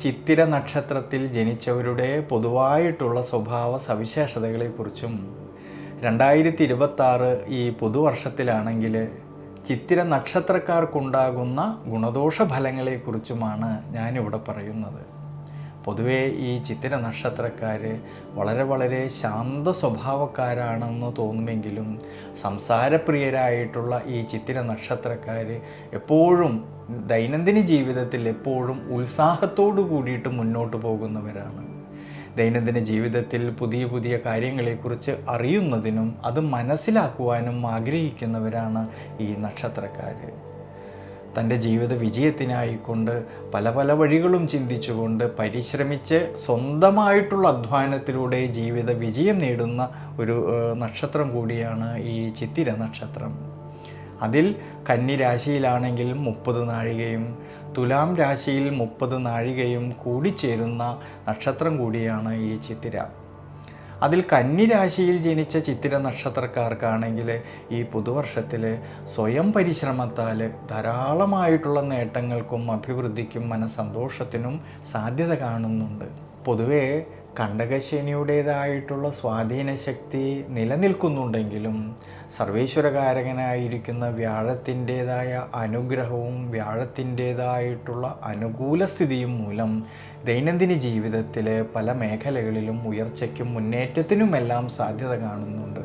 ചിത്തിര നക്ഷത്രത്തിൽ ജനിച്ചവരുടെ പൊതുവായിട്ടുള്ള സ്വഭാവ സവിശേഷതകളെക്കുറിച്ചും രണ്ടായിരത്തി ഇരുപത്തി ആറ് ഈ പുതുവർഷത്തിലാണെങ്കിൽ ചിത്തിര നക്ഷത്രക്കാർക്കുണ്ടാകുന്ന ഗുണദോഷ ഫലങ്ങളെക്കുറിച്ചുമാണ് ഞാനിവിടെ പറയുന്നത്. പൊതുവേ ഈ ചിത്തിര നക്ഷത്രക്കാർ വളരെ വളരെ ശാന്ത സ്വഭാവക്കാരാണെന്ന് തോന്നുമെങ്കിലും സംസാരപ്രിയരായിട്ടുള്ള ഈ ചിത്തിര നക്ഷത്രക്കാർ എപ്പോഴും ദൈനംദിന ജീവിതത്തിൽ എപ്പോഴും ഉത്സാഹത്തോടു കൂടിയിട്ട് മുന്നോട്ട് പോകുന്നവരാണ്. ദൈനംദിന ജീവിതത്തിൽ പുതിയ പുതിയ കാര്യങ്ങളെക്കുറിച്ച് അറിയുന്നതിനും അത് മനസ്സിലാക്കുവാനും ആഗ്രഹിക്കുന്നവരാണ് ഈ നക്ഷത്രക്കാർ തന്റെ ജീവിത വിജയത്തിനായിക്കൊണ്ട് പല പല വഴികളും ചിന്തിച്ചുകൊണ്ട് പരിശ്രമിച്ച് സ്വന്തമായിട്ടുള്ള അധ്വാനത്തിലൂടെ ജീവിത വിജയം നേടുന്ന ഒരു നക്ഷത്രം കൂടിയാണ് ഈ ചിത്തിര നക്ഷത്രം. അതിൽ കന്നി രാശിയിലാണെങ്കിൽ മുപ്പത് നാഴികയും തുലാം രാശിയിൽ മുപ്പത് നാഴികയും കൂടിച്ചേരുന്ന നക്ഷത്രം കൂടിയാണ് ഈ ചിത്തിര. അതിൽ കന്നി രാശിയിൽ ജനിച്ച ചിത്തിര നക്ഷത്രക്കാർക്കാണെങ്കിൽ ഈ പുതുവർഷത്തിൽ സ്വയം പരിശ്രമത്താൽ ധാരാളമായിട്ടുള്ള നേട്ടങ്ങൾക്കും അഭിവൃദ്ധിക്കും മനസന്തോഷത്തിനും സാധ്യത കാണുന്നുണ്ട്. പൊതുവേ കണ്ടകശനിയുടേതായിട്ടുള്ള സ്വാധീന ശക്തി നിലനിൽക്കുന്നുണ്ടെങ്കിലും സർവേശ്വരകാരകനായിരിക്കുന്ന വ്യാഴത്തിന്റേതായ അനുഗ്രഹവും വ്യാഴത്തിന്റേതായിട്ടുള്ള അനുകൂല സ്ഥിതിയും മൂലം ദൈനംദിന ജീവിതത്തിൽ പല മേഖലകളിലും ഉയർച്ചയ്ക്കും മുന്നേറ്റത്തിനുമെല്ലാം സാധ്യത കാണുന്നുണ്ട്.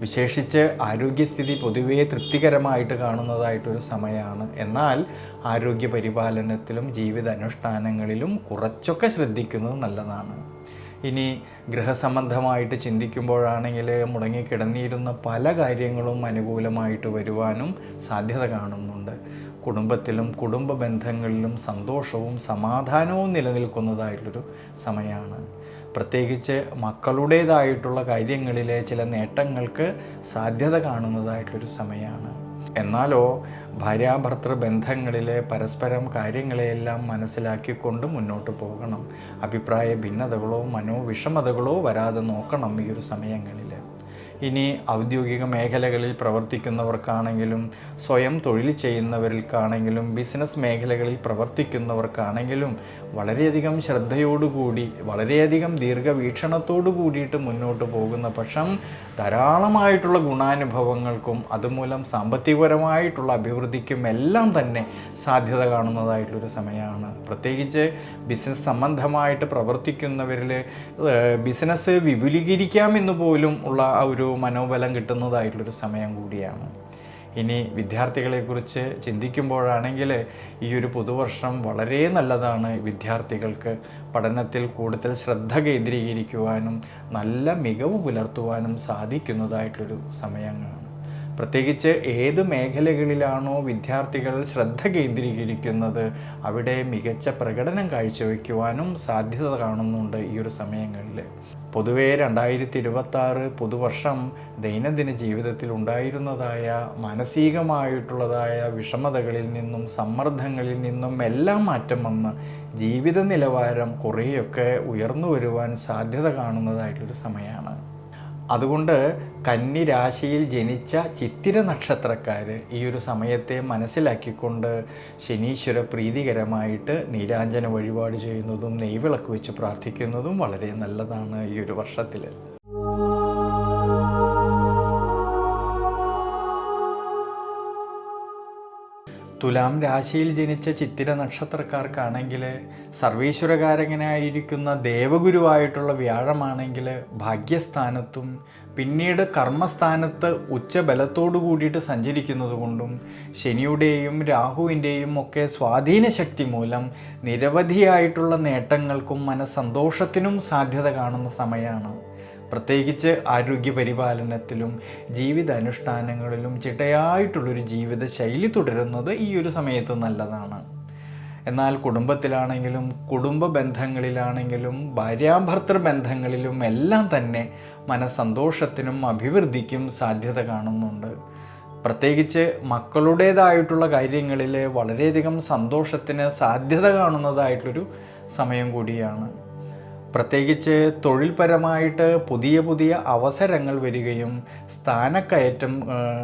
വിശേഷിച്ച് ആരോഗ്യസ്ഥിതി പൊതുവേ തൃപ്തികരമായിട്ട് കാണുന്നതായിട്ടൊരു സമയമാണ് എന്നാൽ ആരോഗ്യ പരിപാലനത്തിലും ജീവിത അനുഷ്ഠാനങ്ങളിലും കുറച്ചൊക്കെ ശ്രദ്ധിക്കുന്നത് നല്ലതാണ്. ഇനി ഗൃഹസംബന്ധമായിട്ട് ചിന്തിക്കുമ്പോഴാണെങ്കിൽ മുടങ്ങിക്കിടന്നിരുന്ന പല കാര്യങ്ങളും അനുകൂലമായിട്ട് വരുവാനും സാധ്യത കാണുന്നുണ്ട്. കുടുംബത്തിലും കുടുംബ ബന്ധങ്ങളിലും സന്തോഷവും സമാധാനവും നിലനിൽക്കുന്നതായിട്ടൊരു സമയമാണ്. പ്രത്യേകിച്ച് മക്കളുടേതായിട്ടുള്ള കാര്യങ്ങളിലെ ചില നേട്ടങ്ങൾക്ക് സാധ്യത കാണുന്നതായിട്ടൊരു സമയമാണ്. എന്നാലോ ഭാര്യാഭർത്തൃ ബന്ധങ്ങളിലെ പരസ്പരം കാര്യങ്ങളെയെല്ലാം മനസ്സിലാക്കിക്കൊണ്ട് മുന്നോട്ട് പോകണം. അഭിപ്രായ ഭിന്നതകളോ മനോവിഷമതകളോ വരാതെ നോക്കണം ഈ ഒരു സമയങ്ങളിൽ ഇനി ഔദ്യോഗിക മേഖലകളിൽ പ്രവർത്തിക്കുന്നവർക്കാണെങ്കിലും സ്വയം തൊഴിൽ ചെയ്യുന്നവർക്കാണെങ്കിലും ബിസിനസ് മേഖലകളിൽ പ്രവർത്തിക്കുന്നവർക്കാണെങ്കിലും വളരെയധികം ശ്രദ്ധയോടുകൂടി വളരെയധികം ദീർഘവീക്ഷണത്തോടു കൂടിയിട്ട് മുന്നോട്ട് പോകുന്ന പക്ഷം ധാരാളമായിട്ടുള്ള ഗുണാനുഭവങ്ങൾക്കും അതുമൂലം സാമ്പത്തികപരമായിട്ടുള്ള അഭിവൃദ്ധിക്കും എല്ലാം തന്നെ സാധ്യത കാണുന്നതായിട്ടുള്ളൊരു സമയമാണ്. പ്രത്യേകിച്ച് ബിസിനസ് സംബന്ധമായിട്ട് പ്രവർത്തിക്കുന്നവരിൽ ബിസിനസ് വിപുലീകരിക്കാമെന്ന് പോലും ഉള്ള ആ ഒരു മനോബലം കിട്ടുന്നതായിട്ടുള്ളൊരു സമയം കൂടിയാണ്. ഇനി വിദ്യാർത്ഥികളെക്കുറിച്ച് ചിന്തിക്കുമ്പോഴാണെങ്കിൽ ഈ ഒരു പുതുവർഷം വളരെ നല്ലതാണ് വിദ്യാർത്ഥികൾക്ക് പഠനത്തിൽ കൂടുതൽ ശ്രദ്ധ കേന്ദ്രീകരിക്കുവാനും നല്ല മികവ് പുലർത്തുവാനും സാധിക്കുന്നതായിട്ടൊരു സമയങ്ങളാണ്. പ്രത്യേകിച്ച് ഏത് മേഖലകളിലാണോ വിദ്യാർത്ഥികൾ ശ്രദ്ധ കേന്ദ്രീകരിക്കുന്നത് അവിടെ മികച്ച പ്രകടനം കാഴ്ചവെക്കുവാനും സാധ്യത കാണുന്നുണ്ട് ഈ ഒരു സമയങ്ങളിൽ. പൊതുവേ രണ്ടായിരത്തി ഇരുപത്തി ആറ് പുതുവർഷം ദൈനംദിന ജീവിതത്തിൽ ഉണ്ടായിരുന്നതായ മാനസികമായിട്ടുള്ളതായ വിഷമതകളിൽ നിന്നും സമ്മർദ്ദങ്ങളിൽ നിന്നും എല്ലാം മാറ്റം വന്ന് ജീവിത നിലവാരം കുറേയൊക്കെ ഉയർന്നു വരുവാൻ സാധ്യത കാണുന്നതായിട്ടൊരു സമയമാണ്. അതുകൊണ്ട് കന്നി രാശിയിൽ ജനിച്ച ചിത്തിര നക്ഷത്രക്കാർ ഈ ഒരു സമയത്തെ മനസ്സിലാക്കിക്കൊണ്ട് ശനീശ്വര പ്രീതികരമായിട്ട് നീരാഞ്ജന വഴിപാട് ചെയ്യുന്നതും നെയ്വിളക്ക് വെച്ച് പ്രാർത്ഥിക്കുന്നതും വളരെ നല്ലതാണ് ഈ ഒരു വർഷത്തിൽ തുലാം രാശിയിൽ ജനിച്ച ചിത്തിര നക്ഷത്രക്കാർക്കാണെങ്കിൽ സർവീശ്വരകാരകനായിരിക്കുന്ന ദേവഗുരുവായിട്ടുള്ള വ്യാഴമാണെങ്കിൽ ഭാഗ്യസ്ഥാനത്തും പിന്നീട് കർമ്മസ്ഥാനത്ത് ഉച്ചബലത്തോടു കൂടിയിട്ട് സഞ്ചരിക്കുന്നത് കൊണ്ടും ശനിയുടെയും രാഹുവിന്റെയും ഒക്കെ സ്വാധീന ശക്തി മൂലം നിരവധിയായിട്ടുള്ള നേട്ടങ്ങൾക്കും മനസന്തോഷത്തിനും സാധ്യത കാണുന്ന സമയമാണ്. പ്രത്യേകിച്ച് ആരോഗ്യ പരിപാലനത്തിലും ജീവിത അനുഷ്ഠാനങ്ങളിലും ചിട്ടയായിട്ടുള്ളൊരു ജീവിത ശൈലി തുടരുന്നത് ഈ ഒരു സമയത്ത് നല്ലതാണ്. എന്നാൽ കുടുംബത്തിലാണെങ്കിലും കുടുംബ ബന്ധങ്ങളിലാണെങ്കിലും ഭാര്യാഭർത്തൃ ബന്ധങ്ങളിലും എല്ലാം തന്നെ മനസ്സന്തോഷത്തിനും അഭിവൃദ്ധിക്കും സാധ്യത കാണുന്നുണ്ട്. പ്രത്യേകിച്ച് മക്കളുടേതായിട്ടുള്ള കാര്യങ്ങളിൽ വളരെയധികം സന്തോഷത്തിന് സാധ്യത കാണുന്നതായിട്ടൊരു സമയം കൂടിയാണ്. പ്രത്യേകിച്ച് തൊഴിൽപരമായിട്ട് പുതിയ പുതിയ അവസരങ്ങൾ വരികയും സ്ഥാനക്കയറ്റം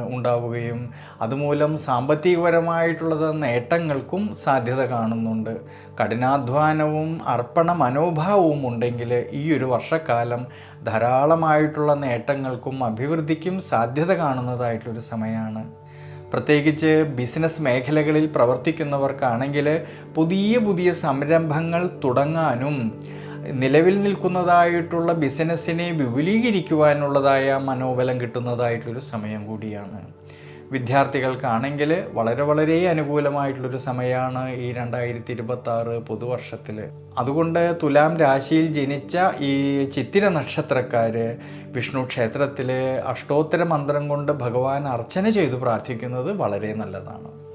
ഉണ്ടാവുകയും അതുമൂലം സാമ്പത്തികപരമായിട്ടുള്ളത് നേട്ടങ്ങൾക്കും സാധ്യത കാണുന്നുണ്ട്. കഠിനാധ്വാനവും അർപ്പണ മനോഭാവവും ഉണ്ടെങ്കിൽ ഈ ഒരു വർഷക്കാലം ധാരാളമായിട്ടുള്ള നേട്ടങ്ങൾക്കും അഭിവൃദ്ധിക്കും സാധ്യത കാണുന്നതായിട്ടുള്ളൊരു സമയമാണ്. പ്രത്യേകിച്ച് ബിസിനസ് മേഖലകളിൽ പ്രവർത്തിക്കുന്നവർക്കാണെങ്കിൽ പുതിയ പുതിയ സംരംഭങ്ങൾ തുടങ്ങാനും നിലവിൽ നിൽക്കുന്നതായിട്ടുള്ള ബിസിനസ്സിനെ വിപുലീകരിക്കുവാനുള്ളതായ മനോബലം കിട്ടുന്നതായിട്ടൊരു സമയം കൂടിയാണ്. വിദ്യാർത്ഥികൾക്കാണെങ്കിൽ വളരെ വളരെ അനുകൂലമായിട്ടുള്ളൊരു സമയമാണ് ഈ രണ്ടായിരത്തി ഇരുപത്തി പുതുവർഷത്തിൽ. അതുകൊണ്ട് തുലാം രാശിയിൽ ജനിച്ച ഈ ചിത്തിര നക്ഷത്രക്കാർ വിഷ്ണു ക്ഷേത്രത്തിൽ അഷ്ടോത്തര മന്ത്രം കൊണ്ട് ഭഗവാൻ അർച്ചന ചെയ്തു പ്രാർത്ഥിക്കുന്നത് വളരെ നല്ലതാണ്.